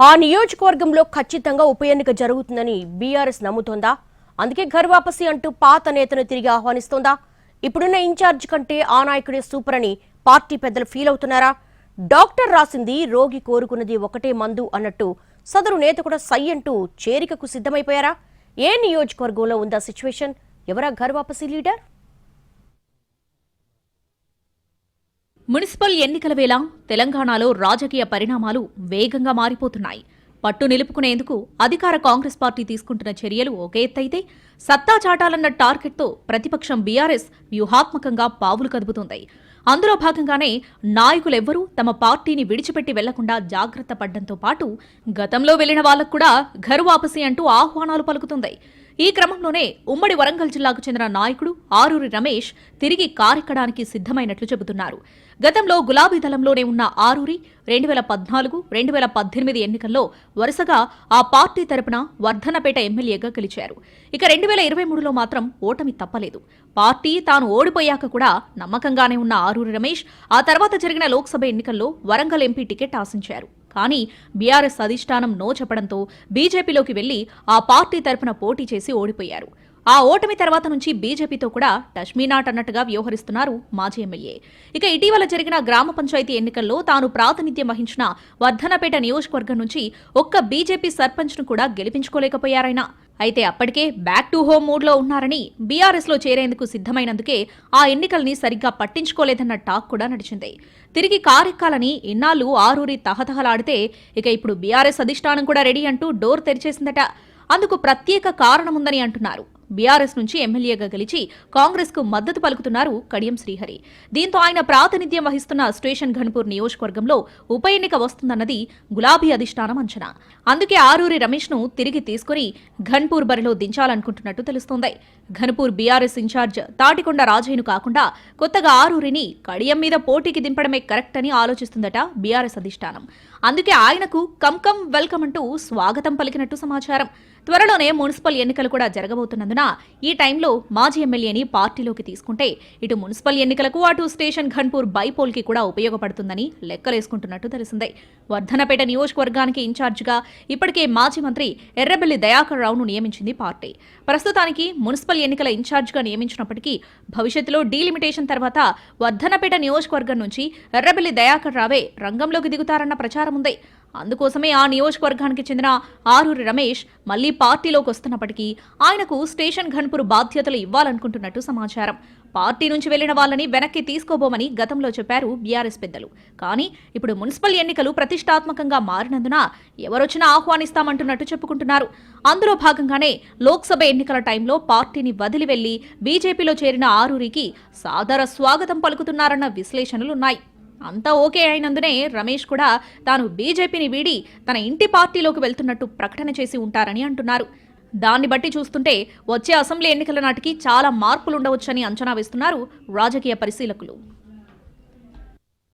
ఆ నియోజకవర్గంలో ఖచ్చితంగా ఉప ఎన్నిక జరుగుతుందని బీఆర్ఎస్ నమ్ముతోందా? అందుకే ఘర్వాపసి అంటూ పాత నేతను తిరిగి ఆహ్వానిస్తోందా? ఇప్పుడున్న ఇన్ఛార్జ్ కంటే ఆ నాయకుడే సూపర్ అని పార్టీ పెద్దలు ఫీల్ అవుతున్నారా? డాక్టర్ రాసింది రోగి కోరుకున్నది ఒకటే మందు అన్నట్టు సదరు నేత కూడా సై అంటూ చేరికకు సిద్ధమైపోయారా? ఏ నియోజకవర్గంలో ఉందా సిచ్యువేషన్? ఎవరా ఘర్వాపసి లీడర్? మున్సిపల్ ఎన్నికల వేళ తెలంగాణలో రాజకీయ పరిణామాలు వేగంగా మారిపోతున్నాయి. పట్టు నిలుపుకునేందుకు అధికార కాంగ్రెస్ పార్టీ తీసుకుంటున్న చర్యలు ఒక ఎత్తైతే సత్తా చాటాలన్న టార్గెట్తో ప్రతిపక్షం బీఆర్ఎస్ వ్యూహాత్మకంగా పావులు కదుపుతోంది. అందులో భాగంగానే నాయకులెవ్వరూ తమ పార్టీని విడిచిపెట్టి వెళ్ళకుండా జాగ్రత్త పడ్డంతో పాటు గతంలో వెళ్ళిన వాళ్ళకు కూడా ఘరు వాపసి అంటూ ఆహ్వానాలు పలుకుతుంది. ఈ క్రమంలోనే ఉమ్మడి వరంగల్ జిల్లాకు చెందిన నాయకుడు ఆరూరి రమేష్ తిరిగి కారెక్కడానికి సిద్ధమైనట్లు చెబుతున్నారు. గతంలో గులాబీ దళంలోనే ఉన్న ఆరూరి రెండు వేల పద్నాలుగు రెండు వేల పద్దెనిమిది ఎన్నికల్లో వరుసగా ఆ పార్టీ తరపున వర్ధనపేట ఎమ్మెల్యేగా గెలిచారు. ఇక రెండు వేల ఇరవై మూడులో మాత్రం ఓటమి తప్పలేదు. పార్టీ తాను ఓడిపోయాక కూడా నమ్మకంగానే ఉన్న ఆరూరి రమేష్ ఆ తర్వాత జరిగిన లోక్సభ ఎన్నికల్లో వరంగల్ ఎంపీ టికెట్ ఆశించారు. కానీ బీఆర్ఎస్ అధిష్టానం నో చెప్పడంతో బీజేపీలోకి వెళ్ళి ఆ పార్టీ తరపున పోటీ చేసి ఓడిపోయారు. ఆ ఓటమి తర్వాత నుంచి బీజేపీతో కూడా టష్మీనాట్ అన్నట్టుగా వ్యవహరిస్తున్నారు మాజీ ఎమ్మెల్యే. ఇక ఇటీవల జరిగిన గ్రామ పంచాయతీ ఎన్నికల్లో తాను ప్రాతినిధ్యం వహించిన వర్ధనపేట నియోజకవర్గం నుంచి ఒక్క బీజేపీ సర్పంచ్ను కూడా గెలిపించుకోలేకపోయారైనా అయితే అప్పటికే బ్యాక్ టు హోమ్ మూడ్లో ఉన్నారని బీఆర్ఎస్లో చేరేందుకు సిద్ధమైనందుకే ఆ ఎన్నికల్ని సరిగ్గా పట్టించుకోలేదన్న టాక్ కూడా నడిచింది. తిరిగి కారెక్కాలని ఇన్నాళ్ళు ఆరూరి తహతహలాడితే ఇక ఇప్పుడు బీఆర్ఎస్ అధిష్టానం కూడా రెడీ అంటూ డోర్ తెరిచేసిందట. అందుకు ప్రత్యేక కారణముందని అంటున్నారు. బీఆర్ఎస్ నుంచి ఎమ్మెల్యేగా గెలిచి కాంగ్రెస్కు మద్దతు పలుకుతున్నారు కడియం శ్రీహరి. దీంతో ఆయన ప్రాతినిధ్యం వహిస్తున్న స్టేషన్ ఘన్పూర్ నియోజకవర్గంలో ఉప ఎన్నిక వస్తుందన్నది గులాబీ అధిష్టానం అంచనా. అందుకే ఆరూరి రమేష్ను తిరిగి తీసుకుని ఘన్పూర్ బరిలో దించాలనుకుంటున్నట్టు తెలుస్తోంది. ఘన్పూర్ బీఆర్ఎస్ ఇన్ఛార్జ్ తాటికొండ రాజయ్యను కాకుండా కొత్తగా ఆరూరిని కడియం మీద పోటీకి దింపడమే కరెక్ట్ అని ఆలోచిస్తుందట బీఆర్ఎస్ అధిష్టానం. అందుకే ఆయనకు కమ్ కమ్ వెల్కమ్ అంటూ స్వాగతం పలికినట్టు సమాచారం. త్వరలోనే మున్సిపల్ ఎన్నికలు కూడా జరగబోతున్నందున ఈ టైంలో మాజీ ఎమ్మెల్యేని పార్టీలోకి తీసుకుంటే ఇటు మున్సిపల్ ఎన్నికలకు అటు స్టేషన్ ఘన్పూర్ బైపోల్కి కూడా ఉపయోగపడుతుందని లెక్కలేసుకుంటున్నట్టు తెలిసిందే. వర్ధనపేట నియోజకవర్గానికి ఇన్ఛార్జిగా ఇప్పటికే మాజీ మంత్రి ఎర్రబెల్లి దయాకర్ రావును నియమించింది పార్టీ. ప్రస్తుతానికి మున్సిపల్ ఎన్నికల ఇన్ఛార్జిగా నియమించినప్పటికీ భవిష్యత్తులో డీలిమిటేషన్ తర్వాత వర్ధనపేట నియోజకవర్గం నుంచి ఎర్రబెల్లి దయాకర్ రావే రంగంలోకి దిగుతారన్న ప్రచారం ఉంది అందుకోసమే ఆ నియోజకవర్గానికి చెందిన ఆరూరి రమేష్ మళ్ళీ పార్టీలోకి వస్తున్నప్పటికీ ఆయనకు స్టేషన్ ఘన్పూర్ బాధ్యతలు ఇవ్వాలనుకుంటున్నట్టు సమాచారం. పార్టీ నుంచి వెళ్ళిన వాళ్ళని వెనక్కి తీసుకోబోమని గతంలో చెప్పారు బీఆర్ఎస్ పెద్దలు. కానీ ఇప్పుడు మున్సిపల్ ఎన్నికలు ప్రతిష్టాత్మకంగా మారినందున ఎవరొచ్చినా ఆహ్వానిస్తామంటున్నట్టు చెప్పుకుంటున్నారు. అందులో భాగంగానే లోక్సభ ఎన్నికల టైంలో పార్టీని వదిలి వెళ్ళి బీజేపీలో చేరిన ఆరూరికి సాదర స్వాగతం పలుకుతున్నారన్న విశ్లేషణలున్నాయి. అంతా ఓకే అయినందునే రమేష్ కూడా తాను బీజేపీని వీడి తన ఇంటి పార్టీలోకి వెళ్తున్నట్టు ప్రకటన చేసి ఉంటారని అంటున్నారు. దాన్ని బట్టి చూస్తుంటే వచ్చే అసెంబ్లీ ఎన్నికల నాటికి చాలా మార్పులుండవచ్చని అంచనా వేస్తున్నారు రాజకీయ పరిశీలకులు.